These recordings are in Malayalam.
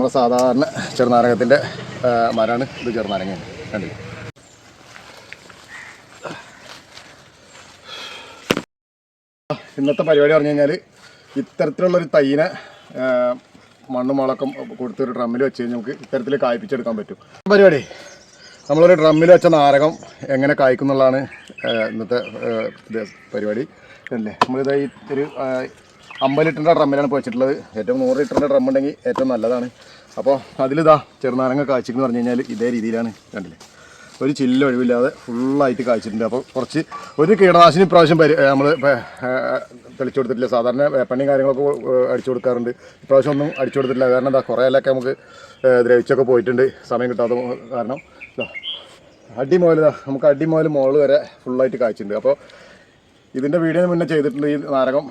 നമ്മുടെ സാധാരണ ചെറുനാരകത്തിന്റെ മരമാണ് ഇത് ചെറുനാരങ്ങ കണ്ടില്ല? ഇന്നത്തെ പരിപാടി പറഞ്ഞു കഴിഞ്ഞാൽ ഇത്തരത്തിലുള്ളൊരു തൈനെ മണ്ണും മുളക്കും കൊടുത്ത് ഒരു ഡ്രമ്മിൽ വെച്ച് കഴിഞ്ഞാൽ നമുക്ക് ഇത്തരത്തിൽ കായ്പിച്ചെടുക്കാൻ പറ്റും. പരിപാടി. നമ്മളൊരു ഡ്രമ്മിൽ വെച്ച നാരകം എങ്ങനെ കായ്ക്കുന്നുള്ളതാണ് ഇന്നത്തെ പരിപാടി. അല്ലേ നമ്മളിത് ഒരു അമ്പത് ലിറ്ററിന്റെ ഡ്രമ്മിലാണ് ഇപ്പോൾ വെച്ചിട്ടുള്ളത്. ഏറ്റവും നൂറ് ലിറ്ററിന്റെ ഡ്രം ഉണ്ടെങ്കിൽ ഏറ്റവും നല്ലതാണ്. അപ്പോൾ അതിലിതാ ചെറുനാരങ്ങ കായ്ച്ചിക്കെന്ന് പറഞ്ഞു കഴിഞ്ഞാൽ ഇതേ രീതിയിലാണ് കണ്ടില്ലേ? ഒരു ചില്ല ഒഴിവില്ലാതെ ഫുള്ളായിട്ട് കാഴ്ചിട്ടുണ്ട് അപ്പോൾ കുറച്ച് ഒരു കീടനാശിനി ഇപ്രാവശ്യം പരി നമ്മൾ തെളിച്ചു കൊടുത്തിട്ടില്ല. സാധാരണ വേപ്പണ്ണി കാര്യങ്ങളൊക്കെ അടിച്ചു കൊടുക്കാറുണ്ട്. ഇപ്രാവശ്യം ഒന്നും അടിച്ചു കൊടുത്തിട്ടില്ല. കാരണം എന്താ കുറേ എല്ലൊക്കെ നമുക്ക് ദ്രവിച്ചൊക്കെ പോയിട്ടുണ്ട്. സമയം കിട്ടാത്ത കാരണം ഇതാ അടി മുതൽ ഇതാ നമുക്ക് അടി മോൾ വരെ ഫുള്ളായിട്ട് കാഴ്ചയുണ്ട് അപ്പോൾ ഇതിന്റെ വീഡിയോ മുന്നേ ചെയ്തിട്ടുണ്ട്. ഈ നാരകം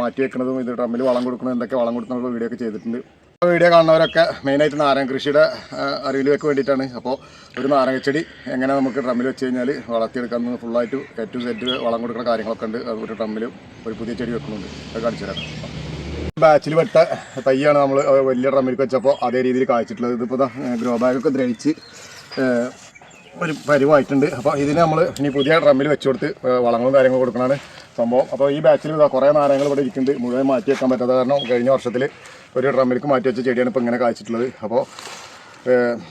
മാറ്റി വെക്കുന്നതും ഇത് ഡ്രമ്മിൽ വളം കൊടുക്കുന്നതും എന്തൊക്കെ വളം കൊടുക്കുന്ന വീഡിയോ ഒക്കെ ചെയ്തിട്ടുണ്ട്. വീഡിയോ കാണുന്നവരൊക്കെ മെയിനായിട്ട് നാരങ്ങ കൃഷിയുടെ അറിവിൽ അറിവിലേക്ക് വേണ്ടിയിട്ടാണ്. അപ്പോൾ ഒരു നാരങ്ങ ചെടി എങ്ങനെ നമുക്ക് ഡ്രമ്മിൽ വെച്ച് കഴിഞ്ഞാൽ വളർത്തിയെടുക്കാൻ ഫുള്ളായിട്ട് എ ടു സെറ്റ് വളം കൊടുക്കുന്ന കാര്യങ്ങളൊക്കെ ഉണ്ട്. ഒരു ഡ്രമ്മിലും ഒരു പുതിയ ചെടി വെക്കുന്നുണ്ട്. അത് കാണിച്ചു തരാം. ബാച്ചിൽ വെട്ട തയ്യാണ് നമ്മൾ വലിയ ഡ്രമ്മിൽ വെച്ചപ്പോൾ അതേ രീതിയിൽ കായ്ച്ചിട്ടുള്ളത്. ഇതിപ്പോൾ ഗ്രോ ബാഗൊക്കെ ദ്രവിച്ച് ഒരു പരിവായിട്ടുണ്ട്. അപ്പോൾ ഇതിന് നമ്മൾ ഇനി പുതിയ ഡ്രമ്മിൽ വെച്ച് കൊടുത്ത് വളങ്ങളും കാര്യങ്ങളും കൊടുക്കണമാണ് സംഭവം. അപ്പോൾ ഈ ബാച്ചിൽ ഇതാ കുറേ നാരങ്ങൾ ഇവിടെ ഇരിക്കുന്നുണ്ട്. മുഴുവൻ മാറ്റി വെക്കാൻ പറ്റാത്ത കാരണം കഴിഞ്ഞ വർഷത്തിൽ ഒരു ഡ്രമ്മിലേക്ക് മാറ്റി വെച്ച ചെടിയാണ് ഇപ്പോൾ ഇങ്ങനെ കായ്ച്ചിട്ടുള്ളത്. അപ്പോൾ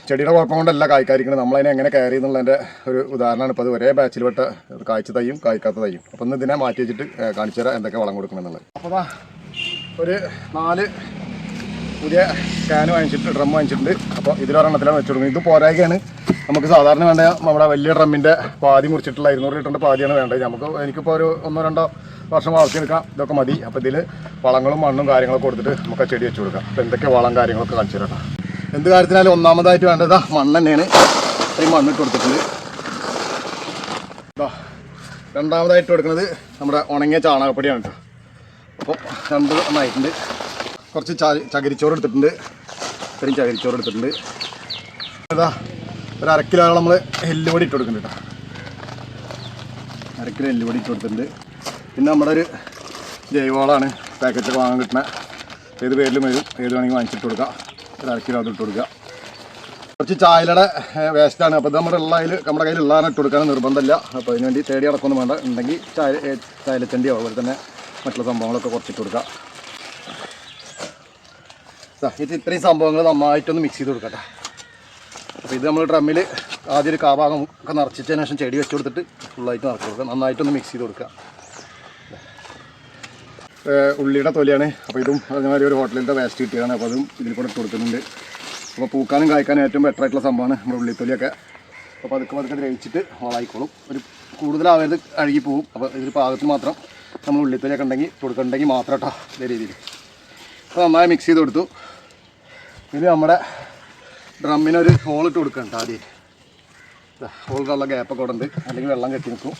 ചെടിയുടെ കുഴപ്പം കൊണ്ടല്ല കായ്ക്കാതിരിക്കുന്നത് നമ്മളതിനെ എങ്ങനെ കയറി എന്നുള്ളതിന്റെ ഒരു ഉദാഹരണമാണ് ഇപ്പോൾ അത് ഒരേ ബാച്ചിൽ പെട്ട കായ്ച്ച തൈയും കായ്ക്കാത്ത തൈയും. അപ്പോൾ ഇന്ന് ഇതിനെ മാറ്റി വെച്ചിട്ട് കാണിച്ചു തരാം എന്തൊക്കെ വളം കൊടുക്കണം എന്നുള്ളത് അപ്പോൾ അതാ ഒരു നാല് പുതിയ ക്യാൻ വാങ്ങിച്ചിട്ട് ഡ്രം വാങ്ങിച്ചിട്ടുണ്ട്. അപ്പോൾ ഇതിലൊരെണ്ണത്തിലാണ് വെച്ചു കൊടുക്കുന്നത്. ഇത് പോരായ്കയാണ്. നമുക്ക് സാധാരണ വേണ്ട നമ്മുടെ വലിയ ഡ്രമ്മിന്റെ പാതി മുറിച്ചിട്ടുള്ള ഇരുന്നൂറ് ലിറ്ററിന്റെ പാതിയാണ് വേണ്ടത്. നമുക്ക് എനിക്കിപ്പോൾ ഒരു ഒന്നോ രണ്ടോ വർഷം വളർത്തിയെടുക്കാം. ഇതൊക്കെ മതി. അപ്പോൾ ഇതിൽ വളങ്ങളും മണ്ണും കാര്യങ്ങളൊക്കെ കൊടുത്തിട്ട് നമുക്ക് ആ ചെടി വെച്ച് കൊടുക്കാം. അപ്പോൾ എന്തൊക്കെ വളം കാര്യങ്ങളൊക്കെ കാണിച്ചു തരാം എന്ത് കാര്യത്തിനാലും ഒന്നാമതായിട്ട് വേണ്ടത് മണ്ണ് തന്നെയാണ്. ഈ മണ്ണിട്ട് കൊടുത്തിട്ടുണ്ട്. രണ്ടാമതായിട്ട് കൊടുക്കുന്നത് നമ്മുടെ ഉണങ്ങിയ ചാണകപ്പൊടിയാണ് കേട്ടോ. അപ്പോൾ രണ്ട് ഒന്നായിട്ടുണ്ട് കുറച്ച് ചകിരിച്ചോറ് എടുത്തിട്ടുണ്ട്. ഇത്രയും ചകിരിച്ചോറ് എടുത്തിട്ടുണ്ട്. ഇതാ ഒരു അര കിലോ നമ്മൾ എല്ലുപൊടി ഇട്ട് കൊടുക്കുന്നുണ്ട് കേട്ടോ അരക്കിലോ കിലോ എല്ലുപൊടി ഇട്ട് കൊടുത്തിട്ടുണ്ട്. പിന്നെ നമ്മുടെ ഒരു ജൈവവളമാണ്. പാക്കറ്റൊക്കെ വാങ്ങാൻ കിട്ടുന്ന ഏത് പേരിലും വരും. ഏത് വേണമെങ്കിൽ വാങ്ങിച്ചിട്ട് കൊടുക്കുക ഒരു അരക്കിലോ കിലോ അത് ഇട്ട് കൊടുക്കുക കുറച്ച് ചായലയുടെ വേസ്റ്റാണ് അപ്പോൾ ഇത് നമ്മുടെ ഉള്ളതിൽ നമ്മുടെ കയ്യിൽ ഉള്ളതാണ് ഇട്ട് കൊടുക്കാൻ നിർബന്ധമില്ല. അപ്പോൾ അതിന് വേണ്ടി തേടി അടക്കൊന്നും വേണ്ട. ഉണ്ടെങ്കിൽ ചായ ചായലച്ചണ്ടിയോ അതുപോലെ തന്നെ മറ്റുള്ള സംഭവങ്ങളൊക്കെ കുറച്ചിട്ട് കൊടുക്കുക ഇത് ഇത്രയും സംഭവങ്ങൾ നന്നായിട്ടൊന്ന് മിക്സ് ചെയ്ത് കൊടുക്കട്ടെ അപ്പോൾ ഇത് നമ്മൾ ഡ്രമ്മിൽ ആദ്യം ഒരു കാഭാഗം ഒക്കെ നിറച്ചതിന് ശേഷം ചെടി വെച്ച് കൊടുത്തിട്ട് ഫുള്ളായിട്ട് നിറച്ച് കൊടുക്കുക. നന്നായിട്ടൊന്ന് മിക്സ് ചെയ്ത് കൊടുക്കുക. ഉള്ളിയുടെ തൊലിയാണ്. അപ്പോൾ ഇതും അതേമാതിരി ഒരു ഹോട്ടലിന്റെ വേസ്റ്റ് കിട്ടിയാണ് അപ്പോൾ അതും ഇതിൽ കൂടെ കൊടുക്കുന്നുണ്ട്. അപ്പോൾ പൂക്കാനും കായ്ക്കാനും ഏറ്റവും ബെറ്റർ ആയിട്ടുള്ള സംഭവമാണ് നമ്മുടെ ഉള്ളിത്തൊലിയൊക്കെ. അപ്പോൾ പതുക്കെ പതുക്കെ ദ്രവിച്ചിട്ട് വളായിക്കോളും ഒരു കൂടുതലാവരുത് അഴുകി പോകും അപ്പോൾ ഇതിൽ പാകത്തിന് മാത്രം നമ്മൾ ഉള്ളിത്തൊലിയൊക്കെ ഉണ്ടെങ്കിൽ കൊടുക്കണ്ടെങ്കിൽ മാത്രം കേട്ടോ ഇതേ രീതിയിൽ. അപ്പോൾ നന്നായി മിക്സ് ചെയ്ത് കൊടുത്തു. ഇനി നമ്മുടെ ഡ്രമ്മിനൊരു ഹോൾ ഇട്ട് കൊടുക്കണ്ട ആദ്യം ഹോൾ ഗ്യാപ്പൊക്കെ ഗ്യാപ്പ് ഉണ്ട് അല്ലെങ്കിൽ വെള്ളം കെട്ടി നിൽക്കും.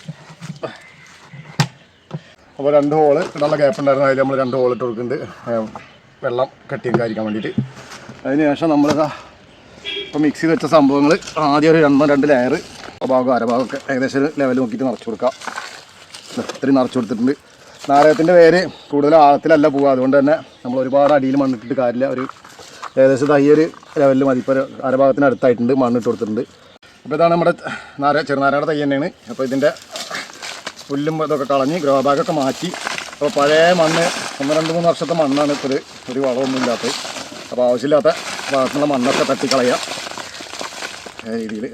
അപ്പോൾ രണ്ട് ഹോൾ ഇടാനുള്ള ഗ്യാപ്പ് ഉണ്ടായിരുന്നു. അതിൽ നമ്മൾ രണ്ട് ഹോൾ ഇട്ട് കൊടുക്കുന്നുണ്ട്. വെള്ളം കെട്ടി നിൽക്കാതിരിക്കാൻ വേണ്ടിയിട്ട്. അതിന് ശേഷം നമ്മളിതാ ഇപ്പോൾ മിക്സ് ചെയ്ത് വെച്ച സംഭവങ്ങൾ ആദ്യം ഒരു രണ്ടോ രണ്ട് ലെയർ ഭാഗം അരഭാഗമൊക്കെ ഏകദേശം ഒരു ലെവൽ നോക്കിയിട്ട് നിറച്ച് കൊടുക്കാം. ഇത്രയും നിറച്ച് കൊടുത്തിട്ടുണ്ട്. നാരകത്തിന്റെ പേര് കൂടുതൽ ആഴത്തിലല്ല പോവുക. അതുകൊണ്ട് തന്നെ നമ്മൾ ഒരുപാട് അടിയിൽ മണ്ണിട്ടിട്ട് കാര്യമില്ല. ഒരു ഏകദേശം ഈ ഒരു ലെവലിൽ മതി. ഇപ്പോൾ അരഭാഗത്തിന് അടുത്തായിട്ടുണ്ട്. മണ്ണിട്ട് കൊടുത്തിട്ടുണ്ട്. അപ്പോൾ ഇതാണ് നമ്മുടെ നാര ചെറുനാരയുടെ തൈ തന്നെയാണ്. അപ്പോൾ ഇതിന്റെ പുല്ലും ഇതൊക്കെ കളഞ്ഞ് ഗ്രോ ബാഗൊക്കെ മാറ്റി. അപ്പോൾ പഴയ മണ്ണ് ഒന്ന് രണ്ട് മൂന്ന് വർഷത്തെ മണ്ണാണ് ഇപ്പോൾ ഒരു ഒരു വളമൊന്നും ഇല്ലാത്തത്. അപ്പോൾ ആവശ്യമില്ലാത്ത ഭാഗത്തുള്ള മണ്ണൊക്കെ തട്ടിക്കളയുക. രീതിയിൽ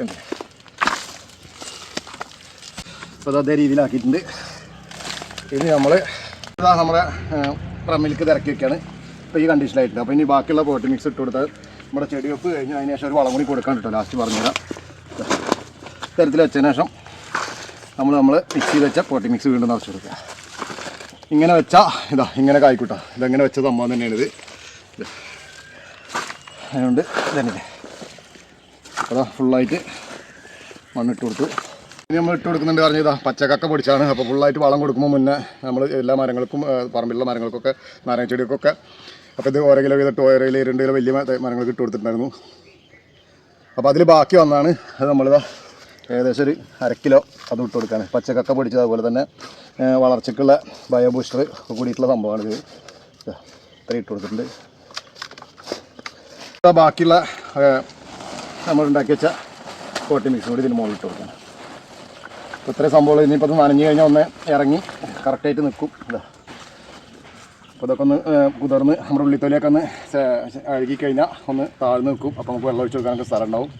അപ്പോൾ അതേ രീതിയിലാക്കിയിട്ടുണ്ട്. ഇനി നമ്മൾ ഇതാ നമ്മുടെ പ്രമിൽക്ക് തിരക്കി വെക്കുകയാണ് ഇപ്പോൾ ഈ കണ്ടീഷനിലായിട്ടുണ്ട് അപ്പോൾ ഇനി ബാക്കിയുള്ള പോട്ടി മിക്സ് ഇട്ട് കൊടുത്താൽ നമ്മുടെ ചെടി വെപ്പ് കഴിഞ്ഞ് അതിന് ശേഷം ഒരു വളം കൂടി കൊടുക്കാൻ കിട്ടും. ലാസ്റ്റ് പറഞ്ഞുതരാം. തരത്തിൽ വെച്ചതിന് ശേഷം നമ്മൾ നമ്മൾ മിക്സ് ചെയ്ത് വെച്ച പോട്ടി മിക്സ് വീണ്ടും നിറച്ച് കൊടുക്കുക. ഇങ്ങനെ വെച്ചാൽ ഇതാ ഇങ്ങനെ കായ്ക്കൂട്ടോ. ഇതെങ്ങനെ വെച്ച സംഭവം തന്നെയാണ് ഇത് ഇത്. അതുകൊണ്ട് ഇതന്നെ. അതാ ഫുള്ളായിട്ട് മണ്ണിട്ട് കൊടുത്തു. ഇനി നമ്മൾ ഇട്ട് കൊടുക്കുന്നുണ്ട് ഇതാ പച്ചക്കക്ക പൊടിച്ചാണ്. അപ്പോൾ ഫുള്ളായിട്ട് വളം കൊടുക്കുമ്പോൾ മുന്നേ നമ്മൾ എല്ലാ മരങ്ങൾക്കും പറമ്പിലുള്ള മരങ്ങൾക്കൊക്കെ നാരങ്ങ ചെടികൾക്കൊക്കെ അപ്പോൾ ഇത് ഓരോ കിലോ വീതിട്ട് ഓരോ കിലോ രണ്ട് കിലോ വലിയ മരങ്ങൾ ഇട്ട് കൊടുത്തിട്ടുണ്ടായിരുന്നു. അപ്പോൾ അതിൽ ബാക്കി വന്നാണ് അത് നമ്മളിതാ ഏകദേശം ഒരു അര കിലോ അത് ഇട്ട് കൊടുക്കാൻ പച്ചക്കക്ക പൊടിച്ചത് അതുപോലെ തന്നെ വളർച്ചയ്ക്കുള്ള ബയോ ബൂസ്റ്റർ കൂടിയിട്ടുള്ള സംഭവമാണ് ഇത്. ഇട്ട് കൊടുത്തിട്ടുണ്ട്. ബാക്കിയുള്ള നമ്മൾ ഉണ്ടാക്കി വെച്ച കോട്ടി മിക്സും കൂടി ഇതിന് മുകളിൽ ഇട്ട് കൊടുക്കണം. അപ്പോൾ ഇത്രയും സംഭവം ഇനിയിപ്പോൾ അത് നനഞ്ഞു കഴിഞ്ഞാൽ ഒന്ന് ഇറങ്ങി കറക്റ്റായിട്ട് നിൽക്കും. ഇതാ. അപ്പോൾ ഇതൊക്കെ ഒന്ന് കുതിർന്ന് നമ്മുടെ ഉള്ളിത്തൊലിയൊക്കെ ഒന്ന് അഴുകി കഴിഞ്ഞാൽ ഒന്ന് താഴ്ന്ന് നിൽക്കും. അപ്പോൾ നമുക്ക് വെള്ളം ഒഴിച്ച് കൊടുക്കാനൊക്കെ സ്ഥലം ഉണ്ടാവും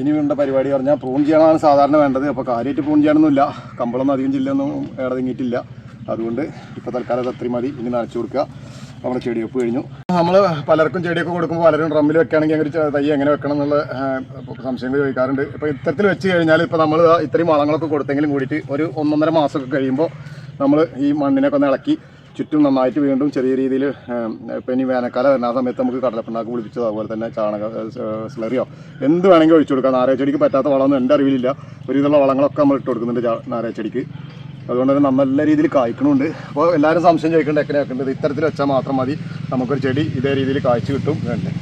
ഇനി വേണ്ട പരിപാടി പറഞ്ഞാൽ പ്രൂൺ ചെയ്യണമാണ് സാധാരണ വേണ്ടത്. അപ്പോൾ കാര്യമായിട്ട് പ്രൂൺ ചെയ്യണമെന്നില്ല കമ്പളൊന്നും അധികം ജില്ലയൊന്നും ഇടതിങ്ങിയിട്ടില്ല അതുകൊണ്ട് ഇപ്പോൾ തൽക്കാലം അത് അത്രയും മതി. ഇനി നനച്ചു കൊടുക്കുക നമ്മുടെ ചെടിയൊപ്പ് കഴിഞ്ഞു. നമ്മൾ പലർക്കും ചെടിയൊക്കെ കൊടുക്കുമ്പോൾ പലരും ഡ്രമ്മിൽ വെക്കുകയാണെങ്കിൽ ചെ- തൈ എങ്ങനെ വെക്കണം എന്നുള്ള സംശയങ്ങൾ ചോദിക്കാറുണ്ട്. ഇപ്പോൾ ഇത്തരത്തിൽ വെച്ച് കഴിഞ്ഞാൽ ഇപ്പോൾ നമ്മൾ ഇത്രയും വളങ്ങളൊക്കെ കൊടുത്തെങ്കിലും കൂടിയിട്ട് ഒരു ഒന്നൊന്നര മാസമൊക്കെ കഴിയുമ്പോൾ നമ്മൾ ഈ മണ്ണിനൊക്കെ ഒന്ന് ഇളക്കി ചുറ്റും നന്നായിട്ട് വീണ്ടും ചെറിയ രീതിയിൽ ഇപ്പം ഇനി വേനൽക്കാലം വരുന്ന ആ സമയത്ത് നമുക്ക് കടലപ്പിണ്ണാക്ക് കുളിപ്പിച്ചത് അതുപോലെ തന്നെ ചാണക സ്ലറിയോ എന്ത് വേണമെങ്കിൽ ഒഴിച്ചു കൊടുക്കാം. നാരക ചെടിക്ക് പറ്റാത്ത വളമൊന്നും എന്റെ അറിവിലില്ല. ഒരു വിധമുള്ള വളങ്ങളൊക്കെ നമ്മൾ ഇട്ട് കൊടുക്കുന്നുണ്ട് ചാ- ചെടിക്ക്. അതുകൊണ്ട് തന്നെ നല്ല രീതിയിൽ കായ്ക്കണമുണ്ട് അപ്പോൾ എല്ലാവരും സംശയം ചോദിക്കേണ്ട എങ്ങനെ വെക്കേണ്ടത് ഇത്തരത്തിൽ വെച്ചാൽ മാത്രം മതി. നമുക്കൊരു ചെടി ഇതേ രീതിയിൽ കായ്ച്ചു കിട്ടും. വേണ്ടേ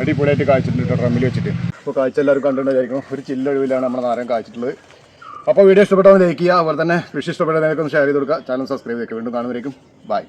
അടിപൊളിയായിട്ട് കായ്ച്ചിട്ടുണ്ട് കേട്ടോ ഡ്രമ്മിൽ വെച്ചിട്ട്. അപ്പോൾ കാഴ്ച എല്ലാവരും കണ്ടിട്ടുണ്ടായിരിക്കും. ഒരു ചില്ലൊഴിവിലാണ് നമ്മുടെ നാരം കായ്ച്ചിട്ടുള്ളത്. അപ്പോൾ വീഡിയോ ഇഷ്ടപ്പെട്ടാൽ ലൈക്ക് ചെയ്യുക അതുപോലെ തന്നെ കൃഷി ഇഷ്ടപ്പെട്ടതിനൊക്കെ ഒന്ന് ഷെയർ ചെയ്ത് കൊടുക്കുക. ചാനൽ സബ്സ്ക്രൈബ് ചെയ്യുക വീണ്ടും കാണുന്നവരേക്കും. ബൈ